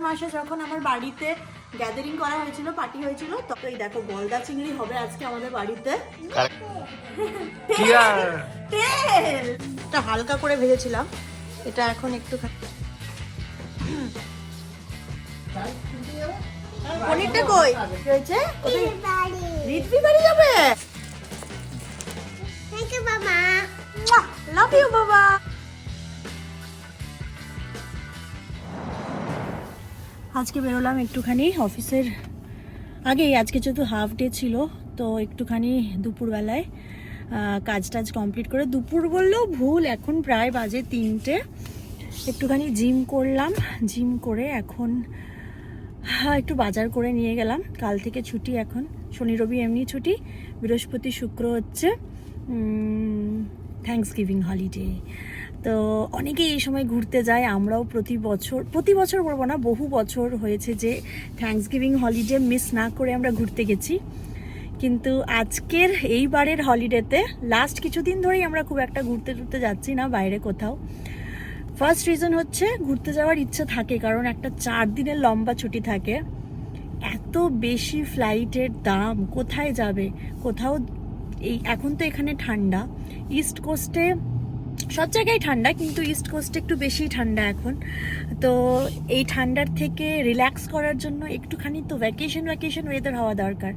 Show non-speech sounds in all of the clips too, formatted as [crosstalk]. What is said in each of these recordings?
মাসে যখন আমার বাড়িতে গ্যাদারিং করা হয়েছিল পার্টি হয়েছিল তখন এই দেখো গলদা চিংড়ি হবে আজকে আমাদের বাড়িতে। [laughs] এটা হালকা করে ভেজেছিলাম এটা এখন একটু পনিরটা কই? রিতবি বাড়ি। যাবে? লাভ ইউ বাবা। আজকে বেরোলাম একটুখানি অফিসের আগেই, আজকে যেহেতু হাফ ডে ছিল, তো একটুখানি দুপুরবেলায় কাজ টাজ কমপ্লিট করে দুপুর বললেও ভুল, এখন প্রায় বাজে তিনটে। একটুখানি জিম করলাম জিম করে এখন একটু বাজার করে নিয়ে গেলাম। কাল থেকে ছুটি এখন, শনি, রবি এমনি ছুটি, বৃহস্পতি, শুক্র হচ্ছে থ্যাংকস গিভিং হলিডে তো অনেকেই এই সময় ঘুরতে যায়, আমরাও প্রতি বছর প্রতি বছর বলব না, বহু বছর হয়েছে যে থ্যাংকস গিভিং হলিডে মিস না করে আমরা ঘুরতে গেছি। কিন্তু আজকের এইবারের হলিডেতে লাস্ট কিছুদিন ধরেই আমরা খুব একটা ঘুরতে টুরতে যাচ্ছি না, বাইরে কোথাও। ফার্স্ট রিজন হচ্ছে ঘুরতে যাওয়ার ইচ্ছে থাকে, কারণ একটা চার দিনের লম্বা ছুটি থাকে। এত বেশি ফ্লাইটের দাম, কোথায় যাবে? কোথাও এই, এখন তো এখানে ঠান্ডা। ইস্ট কোস্টে সব জায়গায় ঠান্ডা, কিন্তু ইস্ট কোস্টে একটু বেশি ঠান্ডা এখন। তো এই ঠান্ডার থেকে রিল্যাক্স করার জন্য একটুখানি তো ভ্যাকেশন ভ্যাকেশন ওয়েদার হওয়া দরকার।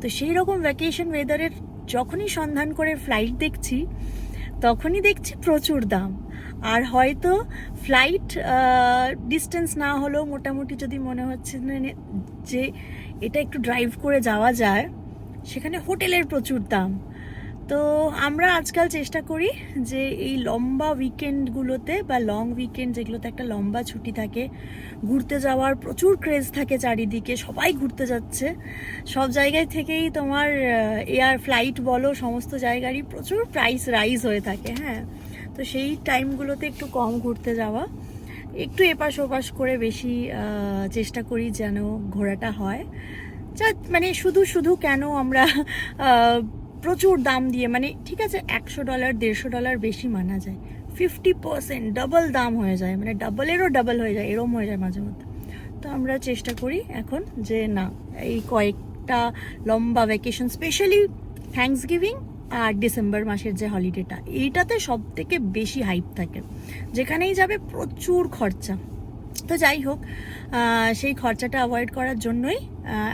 তো সেই রকম ভ্যাকেশন ওয়েদারের যখনই সন্ধান করে ফ্লাইট দেখছি, তখনই দেখছি প্রচুর দাম। আর হয়তো ফ্লাইট ডিস্টেন্স না হলেও মোটামুটি যদি মনে হচ্ছে যে এটা একটু ড্রাইভ করে যাওয়া যায়, সেখানে হোটেলের প্রচুর দাম। তো আমরা আজকাল চেষ্টা করি যে এই লম্বা উইকেন্ডগুলোতে বা লং উইকেন্ড যেগুলোতে একটা লম্বা ছুটি থাকে, ঘুরতে যাওয়ার প্রচুর ক্রেজ থাকে চারিদিকে, সবাই ঘুরতে যাচ্ছে। সব জায়গায় থেকেই তোমার এয়ার ফ্লাইট বলো, সমস্ত জায়গারই প্রচুর প্রাইস রাইজ হয়ে থাকে হ্যাঁ। তো সেই টাইমগুলোতে একটু কম ঘুরতে যাওয়া, একটু এপাশ ওপাশ করে বেশি চেষ্টা করি যেন ঘোরাটা হয়। যা মানে শুধু শুধু কেন আমরা প্রচুর দাম দিয়ে মানে ঠিক আছে, একশো ডলার দেড়শো ডলার বেশি মানা যায়। ফিফটি পার্সেন্ট ডাবল দাম হয়ে যায় মানে ডাবলেরও ডাবল হয়ে যায়, এরম হয়ে যায় মাঝে মধ্যে। তো আমরা চেষ্টা করি এখন যে, না, এই কয়েকটা লম্বা ভ্যাকেশন স্পেশালি থ্যাংকস গিভিং আর ডিসেম্বর মাসের যে হলিডেটা এইটাতে সব থেকে বেশি হাইপ থাকে। যেখানেই যাবে প্রচুর খরচা। তো যাই হোক সেই খরচাটা অ্যাভয়েড করার জন্যই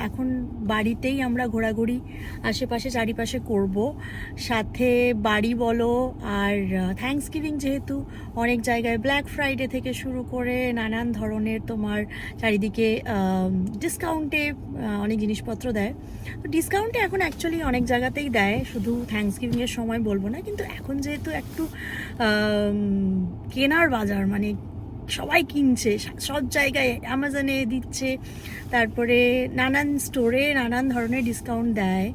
এখন বাড়িতেই আমরা ঘোরাঘুরি আশেপাশে চারিপাশে করব। সাথে বাড়ি বলো আর থ্যাংকস গিভিং যেহেতু অনেক জায়গায় ব্ল্যাক ফ্রাইডে থেকে শুরু করে নানান ধরনের তোমার চারিদিকে ডিসকাউন্টে অনেক জিনিসপত্র দেয়। তো ডিসকাউন্টে এখন অ্যাকচুয়ালি অনেক জায়গাতেই দেয়, শুধু থ্যাংকস গিভিংয়ের সময় বলব না। কিন্তু এখন যেহেতু একটু কেনার বাজার মানে সবাই কিনছে সব জায়গায় অ্যামাজনে দিচ্ছে। তারপরে নানান স্টোরে নানান ধরনের ডিসকাউন্ট দেয়।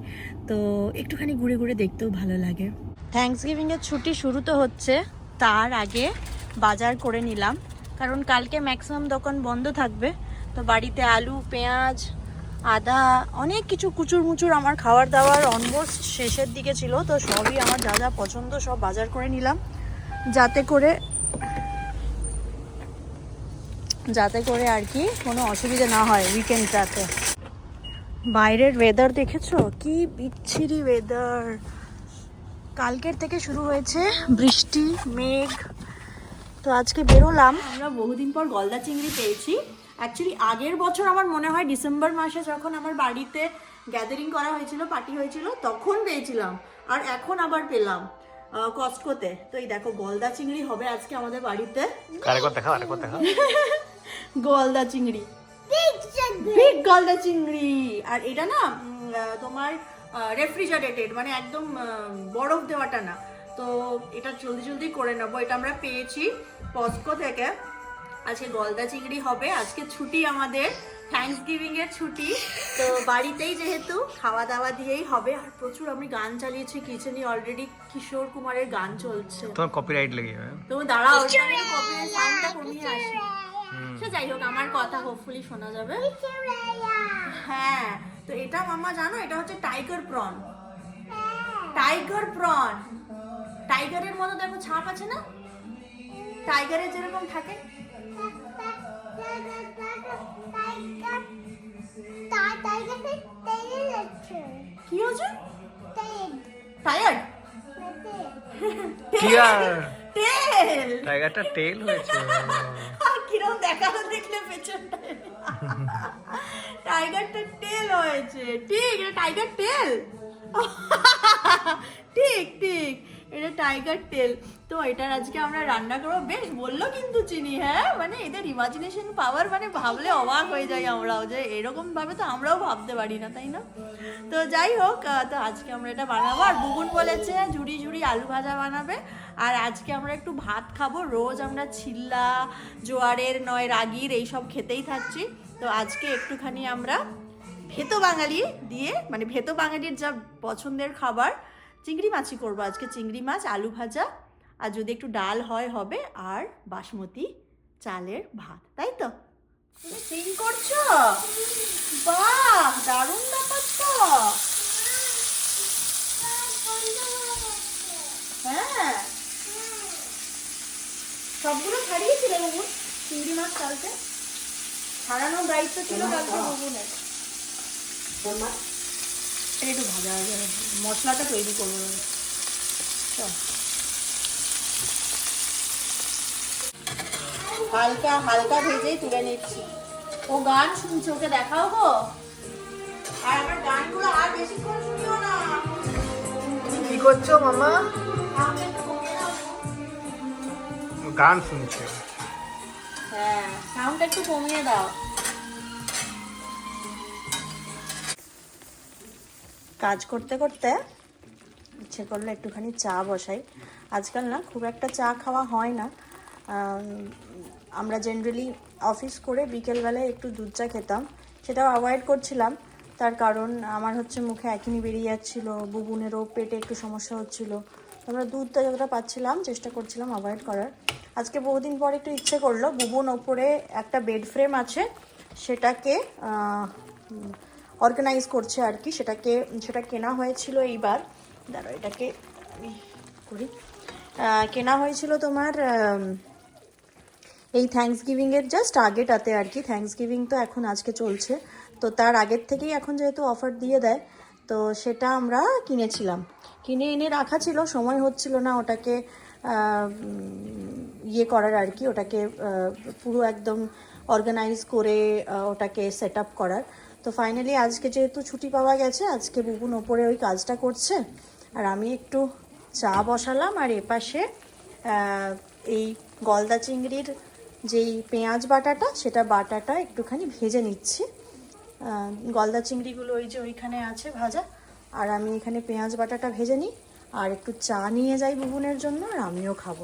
তো একটুখানি ঘুরে ঘুরে দেখতেও ভালো লাগে। থ্যাংকস গিভিংয়ের ছুটি শুরু তো হচ্ছে, তার আগে বাজার করে নিলাম। কারণ কালকে ম্যাক্সিমাম দোকান বন্ধ থাকবে। তো বাড়িতে আলু, পেঁয়াজ, আদা, অনেক কিছু কুচুর মুচুর আমার খাবার দাবার অলমোস্ট শেষের দিকে ছিল। তো সবই আমার যা যা পছন্দ সব বাজার করে নিলাম। যাতে করে যাতে করে আর কি কোনো অসুবিধা না হয় উইকেন্ডটাতে বাইরের ওয়েদার দেখেছ? কি বিচ্ছিরি ওয়েদার কালকের থেকে শুরু হয়েছে বৃষ্টি মেঘ। তো আজকে বেরোলাম। আমরা বহুদিন পর গলদা চিংড়ি পেয়েছি। অ্যাকচুয়ালি আগের বছর আমার মনে হয় ডিসেম্বর মাসে যখন আমার বাড়িতে গ্যাদারিং করা হয়েছিল পার্টি হয়েছিল তখন পেয়েছিলাম। আর এখন আবার পেলাম কস্টকোতে তো। এই দেখো গলদা চিংড়ি হবে আজকে আমাদের বাড়িতে। আরেকবার আরেকবার দেখাও। [laughs] গলদা চিংড়ি। বিগ গলদা চিংড়ি। আর এটা না তোমার রেফ্রিজারেটেড মানে একদম বরফ দেওয়াটা না। তো এটা জলদি জলদি করে নেব। এটা আমরা পেয়েছি পস্কো থেকে। আজকে গলদা চিংড়ি হবে। আজকে ছুটি আমাদের। থ্যাংকস গিভিং এর ছুটি। তো বাড়িতেই যেহেতু খাওয়া দাওয়া দিয়েই হবে। আর প্রচুর আমি গান চালিয়েছি। কিচেনে অলরেডি কিশোর কুমারের গান চলছে। তোমার কপিরাইট লেগে যাবে। তো দাঁড়াও কপিরাইট সাউন্ডটা কমিয়ে আসি। সে যাই হোক আমার কথা হোপফুলি শোনা যাবে। হ্যাঁ তো এটা মামা জানো এটা হচ্ছে টাইগার প্রন টাইগার প্রন টাইগারের মতো দেখো ছাপ আছে না? টাইগারের যেরকম থাকে। কি হয়েছে? টায়ার্ড টায়ার্ড [laughs] টেল টাইগারটা টেল হয়েছে। আর কিরম দেখাল দেখলে পেছনটা টাইগারটা টেল হয়েছে। ঠিক এটা টাইগার টেল টাইগার টেল তো এটার আজকে আমরা রান্না করব। বেশ, বলল কিন্তু চিনি হ্যাঁ? মানে এদের ইমাজিনেশন পাওয়ার মানে ভাবলে অবাক হয়ে যাই আমরাও যে এরকম ভাবে তো আমরাও ভাবতে পারি না, তাই না? তো যাই হোক তো আজকে আমরা এটা বানাবো। আর বুগুন বলেছে ঝুড়ি ঝুড়ি আলু ভাজা বানাবে। আর আজকে আমরা একটু ভাত খাব। রোজ আমরা ছিল্লা জোয়ারের, নয় রাগির এইসব খেতেই থাকছি। তো আজকে একটুখানি আমরা ভেতো বাঙালি দিয়ে মানে ভেতো বাঙালির যা পছন্দের খাবার চিংড়ি মাছই করব। আজকে চিংড়ি মাছ আলু ভাজা আর যদি একটু ডাল হয় হবে আর বাসমতি চালের ভাত। তাই তো? তুমি সিং করছ? বাহ দারুণ ব্যাপার তো। হ্যাঁ। সবগুলো ছাড়িয়েছিলে বাবু? চিংড়ি মাছ কালকে? ছাড়ানোর দায়িত্ব ছিল কালকে বাবুনের। এটা একটু ভাজা ভাজা হবে। মশলাটা তৈরি করব চল। হালকা হালকা ভেজেই তুলে নিচ্ছি। ও গান শুনছে ওকে দেখাও গো আর আমার গানগুলো আর বেশিক্ষণ শুনিও না। কি করছ মামা। গান শুনছে? হ্যাঁ সাউন্ডটা একটু কমিয়ে দাও। কাজ করতে করতে ইচ্ছে করল একটুখানি চা বসাই। আজকাল না খুব একটা চা খাওয়া হয় না। আমরা জেনারেলি অফিস করে বিকেলবেলায় একটু দুধ চা খেতাম। সেটাও অ্যাভয়েড করছিলাম। তার কারণ আমার হচ্ছে মুখে একই বেরিয়ে যাচ্ছিল, বুবুনেরও পেটে একটু সমস্যা হচ্ছিল। আমরা দুধটা যতটা পাচ্ছিলাম, চেষ্টা করছিলাম অ্যাভয়েড করার। আজকে বহুদিন পর একটু ইচ্ছে করল, বুবুন ওপরে একটা বেড ফ্রেম আছে। সেটাকে অর্গানাইজ করছে আর কি, সেটাকে, সেটা কেনা হয়েছিল এইবার। দাঁড়ো এটাকে করি। কেনা হয়েছিল তোমার এই থ্যাঙ্কস গিভিংয়ের জাস্ট আগেটাতে আর কি। থ্যাঙ্কস গিভিং তো এখন আজকে চলছে। তো তার আগের থেকেই এখন যেহেতু অফার দিয়ে দেয়, তো সেটা আমরা কিনেছিলাম। কিনে এনে রাখা ছিল, সময় হচ্ছিল না ওটাকে ইয়ে করার আর কি, ওটাকে পুরো একদম অর্গানাইজ করে ওটাকে সেট আপ করার। তো ফাইনালি আজকে যেহেতু ছুটি পাওয়া গেছে, আজকে বুবুন ওপরে ওই কাজটা করছে। আর আমি একটু চা বসালাম আর এপাশে এই গলদা চিংড়ির যেই পেঁয়াজ বাটাটা, সেটা বাটাটা একটুখানি ভেজে নিচ্ছি। গলদা চিংড়িগুলো ওই যে ওইখানে আছে ভাজা, আর আমি এখানে পেঁয়াজ বাটাটা ভেজে নিই। আর একটু চা নিয়ে যাই বুবুনের জন্য, আর আমিও খাব।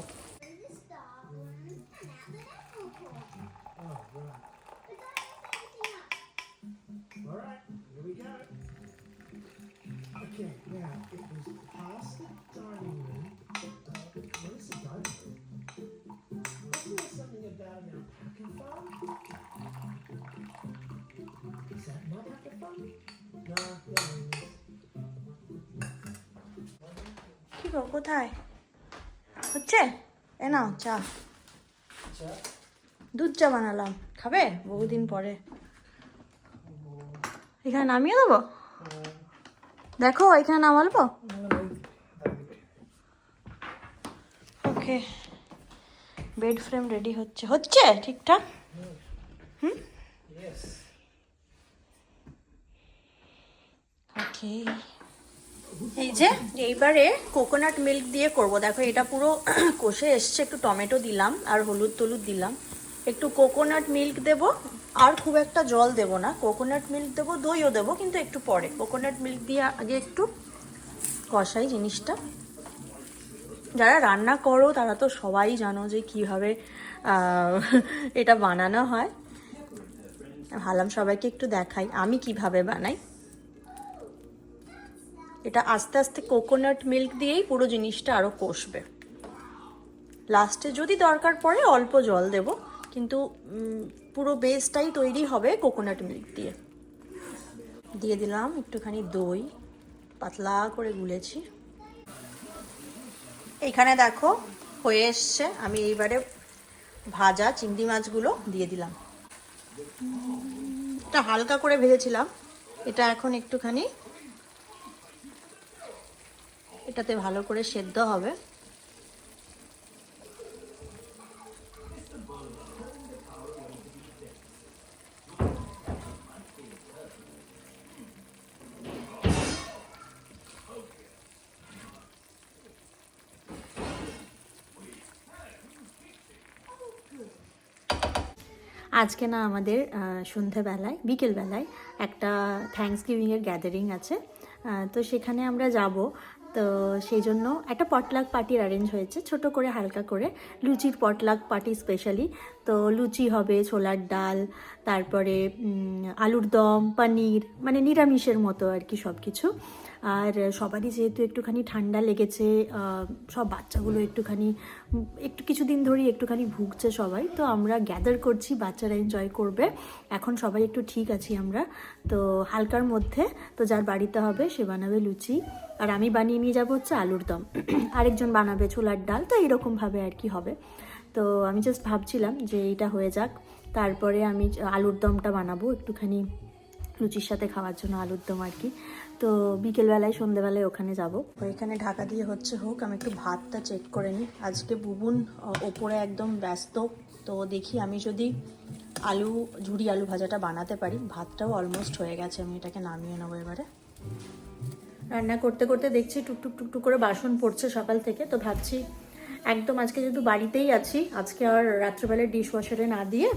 গো কোথায়? হচ্ছে? এ নাও চা। দুধ চা বানালাম। খাবে? বহুদিন পরে। এখানে নামিয়ে দেবো? দেখো এখানে নামালবো? ওকে। বেড ফ্রেম রেডি হচ্ছে। হচ্ছে? ঠিকঠাক? yes. ওকে। এই যে, এইবারে কোকোনাট মিল্ক দিয়ে করব। দেখো, এটা পুরো [clears throat] কষে এসছে, একটু টমেটো দিলাম আর হলুদ টলুদ দিলাম। একটু কোকোনাট মিল্ক দেব, আর খুব একটা জল দেব না। কোকোনাট মিল্ক দেবো, দইও দেবো, কিন্তু একটু পরে। কোকোনাট মিল্ক দিয়ে আগে একটু কষাই জিনিসটা। যারা রান্না করো, তারা তো সবাই জানো যে কীভাবে [laughs] এটা বানানো হয়। ভাবলাম সবাইকে একটু দেখাই, আমি কীভাবে বানাই। এটা আস্তে আস্তে কোকোনাট মিল্ক দিয়েই পুরো জিনিসটা আরও কষবে। লাস্টে যদি দরকার পড়ে অল্প জল দেব, কিন্তু পুরো বেসটাই তৈরি হবে কোকোনাট মিল্ক দিয়ে। দিয়ে দিলাম একটুখানি দই, পাতলা করে গুলেছি। এখানে দেখো, হয়ে এসছে। আমি এইবারে ভাজা চিংড়ি মাছগুলো দিয়ে দিলাম। এটা হালকা করে ভেজেছিলাম। এটা এখন একটুখানি এটাতে ভালো করে সেদ্ধ হবে। আজকে না আমাদের সন্ধ্যাবেলায়, বিকেলবেলায় একটা থ্যাঙ্কস গিভিংয়ের গ্যাদারিং আছে। তো সেখানে আমরা যাব। তো সেই জন্য একটা পটলাক পার্টির অ্যারেঞ্জ হয়েছে, ছোট করে হালকা করে। লুচির পটলাক পার্টি স্পেশালি তো লুচি হবে, ছোলার ডাল, তারপরে আলুর দম, পনির মানে নিরামিষের মতো আর কি সব কিছু আর সবারই যেহেতু একটুখানি ঠান্ডা লেগেছে সব বাচ্চাগুলো একটুখানি, একটু কিছুদিন ধরেই একটুখানি ভুগছে সবাই, তো আমরা গ্যাদার করছি, বাচ্চারা এনজয় করবে। এখন সবাই একটু ঠিক আছি আমরা, তো হালকার মধ্যে, তো যার বাড়িতে হবে সে বানাবে লুচি। আর আমি বানিয়ে নিয়ে যাব হচ্ছে আলুর দম। [clears throat] আরেকজন বানাবে ছোলার ডাল, তো এরকমভাবে আর কি হবে। তো আমি জাস্ট ভাবছিলাম যে এইটা হয়ে যাক, তারপরে আমি আলুর দমটা বানাবো একটুখানি লুচির সাথে খাওয়ার জন্য আলুর দম আর কি। তো বিকেলবেলায় সন্ধেবেলায় ওখানে যাব। এখানে ঢাকা দিয়ে হচ্ছে হোক আমি একটু ভাতটা চেক করে নিই। আজকে বুবুন ওপরে একদম ব্যস্ত। তো দেখি আমি যদি আলু ঝুড়ি আলু ভাজাটা বানাতে পারি। ভাতটাও অলমোস্ট হয়ে গেছে আমি এটাকে নামিয়ে নেব এবারে। রান্না করতে করতে দেখছি টুকটুক টুকটুক করে বাসন পড়ছে সকাল থেকে তো ভাবছি একদম আজকে যেহেতু বাড়িতেই আছি আজকে আর রাত্রেবেলায় ডিশ ওয়াশারে না দিয়ে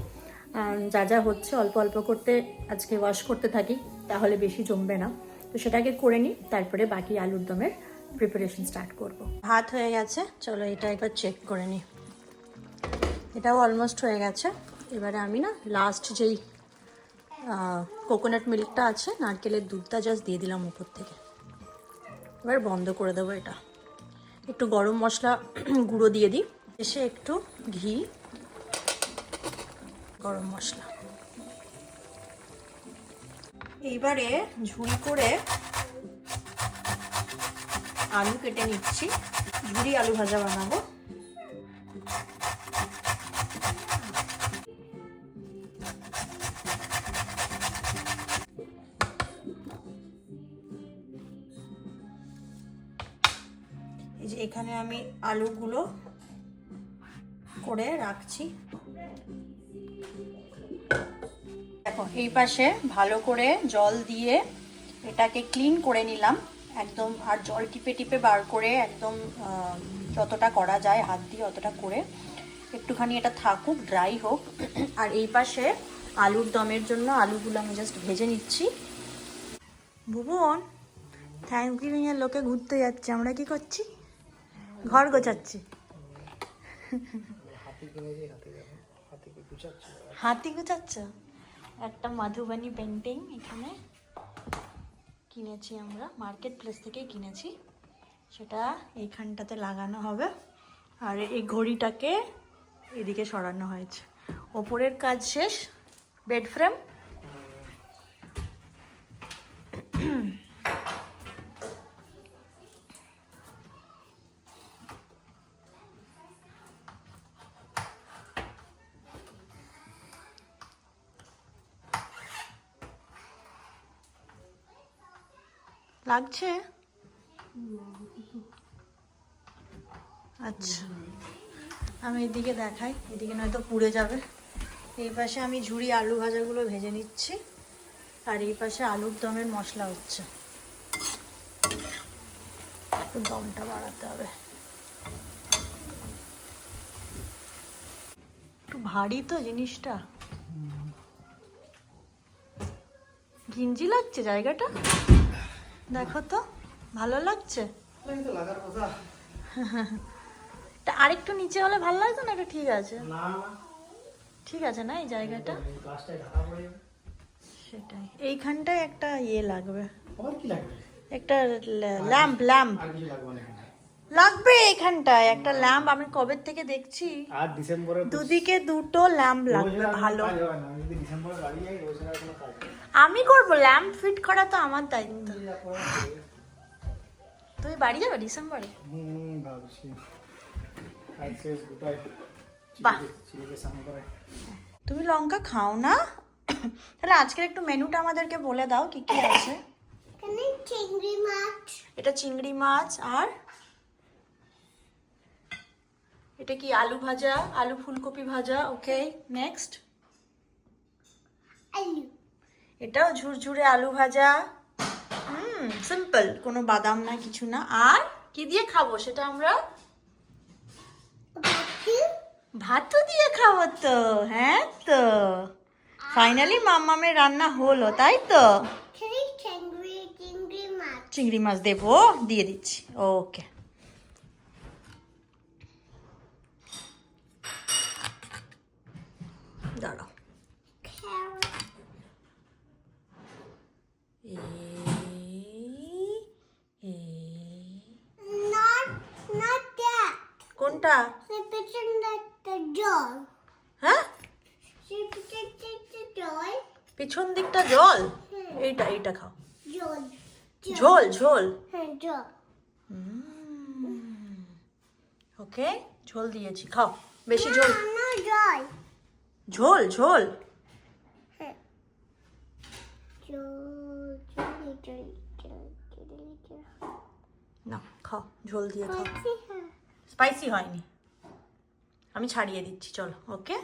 যা যা হচ্ছে অল্প অল্প করতে আজকে ওয়াশ করতে থাকি তাহলে বেশি জমবে না। তো সেটাকে করে নিই, তারপরে বাকি আলুর দমের প্রিপারেশন স্টার্ট করব। ভাত হয়ে গেছে, চলো এটা একবার চেক করে নিই। এটাও অলমোস্ট হয়ে গেছে। এবারে আমি না লাস্ট যেই কোকোনাট মিল্কটা আছে, নারকেলের দুধটা জাস্ট দিয়ে দিলাম উপর থেকে। এবার বন্ধ করে দেবো এটা। একটু গরম মশলা [clears throat] গুঁড়ো দিয়ে দিই। এসে একটু ঘি, গরম মশলা। এইবারে ঝুড়ি করে আলু কেটে নিচ্ছি। ঝুড়ি আলু ভাজা বানাবো। এই যে এখানে আমি আলুগুলো করে রাখছি। দেখো এই পাশে ভালো করে জল দিয়ে এটাকে ক্লিন করে নিলাম। একদম আর জল টিপে টিপে বার করে একদম যতটা করা যায় হাত দিয়ে অতটা করে। একটুখানি এটা থাকুক ড্রাই হোক। আর এই পাশে আলুর দমের জন্য আলুগুলো আমি জাস্ট ভেজে নিচ্ছি। ভুবন এর লোকে ঘুরতে যাচ্ছে আমরা কি করছি? ঘর গুছাচ্ছি। হাতি গুছাচ্ছ? একটা মাধুবানী পেন্টিং এখানে কিনেছি আমরা মার্কেট প্লেস থেকেই কিনেছি। সেটা এইখানটাতে লাগানো হবে। আর এই ঘড়িটাকে এদিকে সরানো হয়েছে। ওপরের কাজ শেষ বেড ফ্রেম লাগছে? আচ্ছা। আমি এদিকে দেখাই এদিকে নয়তো পুড়ে যাবে। এই পাশে আমি ঝুড়ি আলু ভাজাগুলো ভেজে নিচ্ছি আর এই পাশে আলুর দমের মশলা হচ্ছে। দমটা বাড়াতে হবে। একটু ভারী তো জিনিসটা। ঘিঞ্জি লাগছে জায়গাটা? দেখো তো ভালো লাগছে? আরেকটু নিচে হলে ভালো লাগতো না এটা ঠিক আছে? ঠিক আছে না এই জায়গাটা? সেটাই। এইখানটায় একটা ইয়ে লাগবে। একটা ল্যাম্প ল্যাম্প। লাগবে এখানটায়? একটা ল্যাম্প আমি কবে থেকে দেখছি? আর ডিসেম্বরে দুদিকে দুটো ল্যাম্প লাগবে ভালো। আমি করব ল্যাম্প ফিট করা তো আমার দায়িত্ব তুমি বাড়ি যাবে ডিসেম্বরে? হুম ভাবছি। তুমি লঙ্কা খাও না? তাহলে আজকের একটু মেনুটা আমাদেরকে বলে দাও কি কি আছে? চিংড়ি মাছ। এটা চিংড়ি মাছ আর? এটা কি আলু ভাজা আলু ফুলকপি ভাজা? ওকে নেক্সট আলু। এটাও ঝুরঝুরে আলু ভাজা। হুম সিম্পল কোনো বাদাম না কিছু না। আর কি দিয়ে খাব সেটা আমরা? ভাতও দিয়ে খাব তো হ্যাঁ তো। ফাইনালি মামামের রান্না হলো তাই তো? চিংড়ি মাছ। দেবো দিয়ে দিচ্ছি ওকে দাঁড়াও carrot এই এই not not that কোনটা? জল হ্যাঁ? পেছনে দিকটা জল? এইটা এইটা খাও। ঝোল ঝোল। হ্যাঁ ওকে ঝোল দিয়েছি খাও। বেশি ঝোল। ঝোল ঝোল। হ্যাঁ। না খাও ঝোল দিয়ে খাও। হ্যাঁ। স্পাইসি হয়নি। আমি ছাড়িয়ে দিচ্ছি চলো ওকে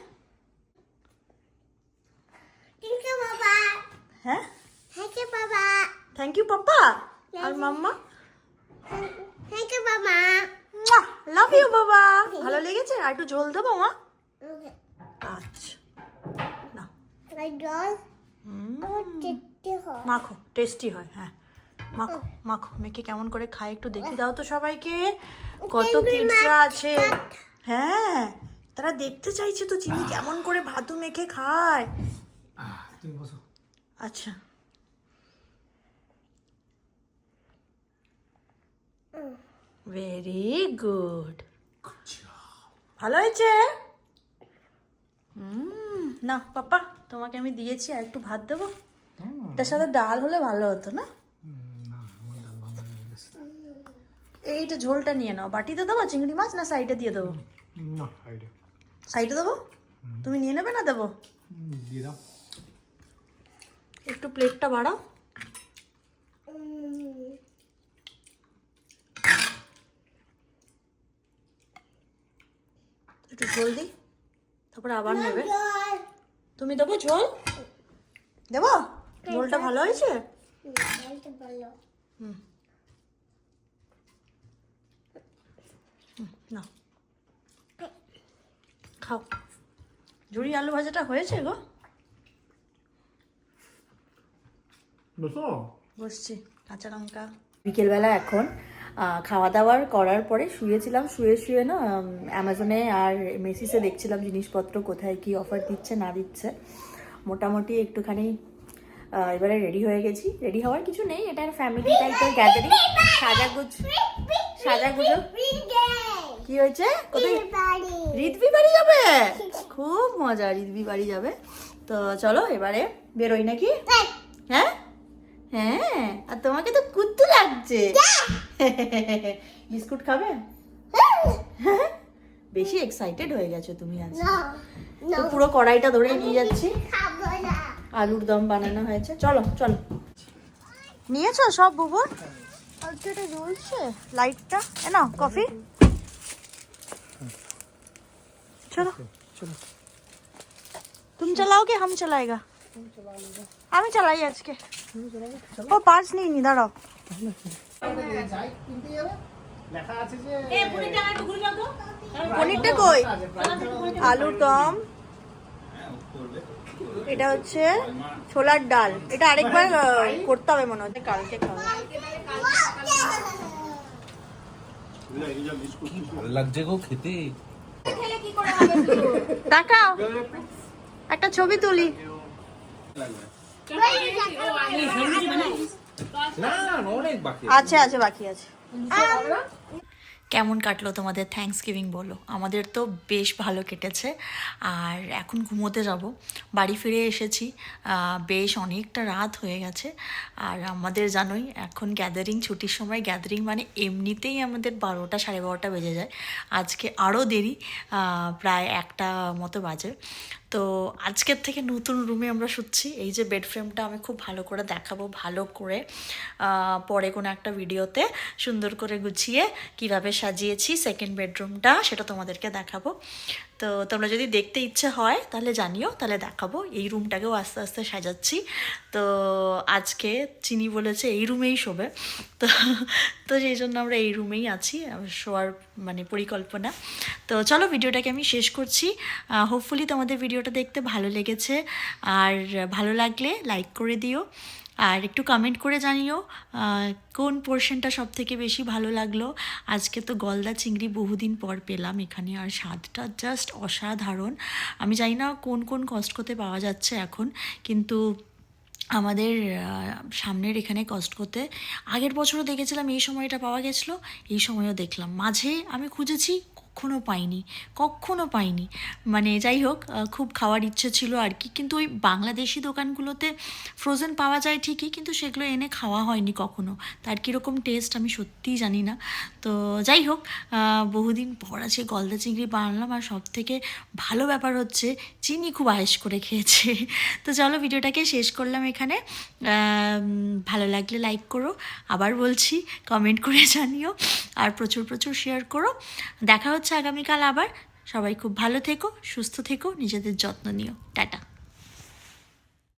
থ্যাংক ইউ বাবা হ্যাঁ? থ্যাংক ইউ বাবা থ্যাংক ইউ পাপা আর মাম্মা? থ্যাংক ইউ বাবা লাভ ইউ বাবা ভালো লেগেছে? আর একটু ঝোল দেবো মা? আচ্ছা। না জল মাখো টেস্টি হয় হ্যাঁ। মাখো মাখো মেখে কেমন করে খায় একটু দেখে দাও তো সবাইকে। কত কিডসরা আছে। হ্যাঁ তারা দেখতে চাইছে তো চিনি কেমন করে ভাতু মেখে খায়। তুমি বসো। আচ্ছা। ভেরি গুড ভালো হয়েছে? হুম না পাপা তোমাকে আমি দিয়েছি আর একটু ভাত দেবো। তার সাথে ডাল হলে ভালো হতো না? এইটা ঝোলটা নিয়ে নাও। বাটিতে দেবো চিংড়ি মাছ না সাইডে দিয়ে দেবো? না সাইডে। দেবো? তুমি নিয়ে নেবে না দেবো? দিয়ে দাও। একটু প্লেটটা বাড়াও। একটু ঝোল দিই তারপরে আবার নেবে। তুমি দেবো ঝোল? দেবো? ঝোলটা ভালো হয়েছে? জলটা না। খাও। ঝুড়ি আলু ভাজাটা হয়েছে গো? বসছি কাঁচা লঙ্কা। বিকেলবেলা এখন খাওয়া দাওয়ার করার পরে শুয়েছিলাম শুয়ে শুয়ে না অ্যামাজনে আর মেসিসে দেখছিলাম জিনিসপত্র কোথায় কি অফার দিচ্ছে না দিচ্ছে। মোটামুটি একটুখানি এবারে রেডি হয়ে গেছি। রেডি হওয়ার কিছু নেই এটা ফ্যামিলি টাইপের গ্যাদারিং সাজাগুজ সাজাগুজো। কি হয়েছে? রিদবি বাড়ি। যাবে? খুব মজা রিদবি বাড়ি যাবে। তো চলো এবারে বেরোই নাকি? হ্যাঁ। হ্যাঁ? আর তোমাকে তো কুত্তু লাগছে। বিস্কুট খাবে? বেশি এক্সাইটেড হয়ে গেছো তুমি আজ। তো পুরো কড়াইটা ধরে নিয়ে যাচ্ছি। আলুর দম বানানো হয়েছে। চলো চলো। নিয়েছো সব বুবুর জ্বলছে লাইটটা এ নাও কফি। চলো চলো तुम चलाओगे हम चलाएगा আমি চালাই আজকে ও পার্স নিই নি দাঁড়াও যাই কিনতে যাবে লেখা আছে যে পনিরটা কই আলুর দম এটা হচ্ছে ছোলার ডাল এটা আরেকবার আহ, করতে হবে মনে হচ্ছে কালকে খাবো ভালো লাগছে গো খেতে তাকাও। একটা ছবি তুলি। আচ্ছা আছে। বাকি আছে। কেমন কাটলো তোমাদের থ্যাঙ্কস গিভিং বলো? আমাদের তো বেশ ভালো কেটেছে। আর এখন ঘুমোতে যাব। বাড়ি ফিরে এসেছি। বেশ অনেকটা রাত হয়ে গেছে। আর আমাদের জানোই, এখন গ্যাদারিং ছুটির সময়। গ্যাদারিং মানে এমনিতেই আমাদের বারোটা সাড়ে বারোটা বেজে যায়। আজকে আরও দেরি প্রায় একটা মতো বাজে। তো আজকের থেকে নতুন রুমে আমরা শুচ্ছি। এই যে বেড ফ্রেমটা আমি খুব ভালো করে দেখাবো, ভালো করে পরে কোনো একটা ভিডিওতে সুন্দর করে গুছিয়ে কীভাবে সাজিয়েছি সেকেন্ড বেডরুমটা সেটা তোমাদেরকে দেখাবো। তো তোমরা যদি দেখতে ইচ্ছে হয়, তাহলে জানিও, তাহলে দেখাবো। এই রুমটাকেও আস্তে আস্তে সাজাচ্ছি। তো আজকে চিনি বলেছে এই রুমেই শোবে। তো তো সেই জন্য আমরা এই রুমেই আছি, শোয়ার মানে পরিকল্পনা। তো চলো ভিডিওটাকে আমি শেষ করছি। হোপফুলি তোমাদের ভিডিওটা দেখতে ভালো লেগেছে। আর ভালো লাগলে লাইক করে দিও। আর একটু কমেন্ট করে জানিও কোন পোর্শনটা সব থেকে বেশি ভালো লাগল? আজকে তো গলদা চিংড়ি বহুদিন পর পেলাম, এখানে আর স্বাদটা জাস্ট অসাধারণ। আমি জানি না কোন কোন কষ্টকোতে পাওয়া যাচ্ছে এখন, কিন্তু আমাদের সামনের এখানে কষ্ট করতে আগের বছরও দেখেছিলাম এই সময়টা পাওয়া গেছিল, এই সময়ও দেখলাম। মাঝে আমি খুঁজেছি কখনো পাইনি কখনো পাইনি। মানে যাই হোক খুব খাওয়ার ইচ্ছে ছিল আর কি। কিন্তু ওই বাংলাদেশি দোকানগুলোতে ফ্রোজেন পাওয়া যায় ঠিকই, কিন্তু সেগুলো এনে খাওয়া হয়নি কখনো। তার কীরকম টেস্ট আমি সত্যিই জানি না। তো যাই হোক বহুদিন পর আছে গলদা চিংড়ি বানালাম আর সব থেকে ভালো ব্যাপার হচ্ছে চিনি খুব আয়েস করে খেয়েছে। [laughs] তো চলো ভিডিওটাকে শেষ করলাম এখানে। ভালো লাগলে লাইক করো। আবার বলছি কমেন্ট করে জানিও। আর প্রচুর প্রচুর শেয়ার করো। দেখা হচ্ছে আগামীকাল আবার। সবাই খুব ভালো থেকো সুস্থ থেকো নিজেদের যত্ন নিও। টাটা।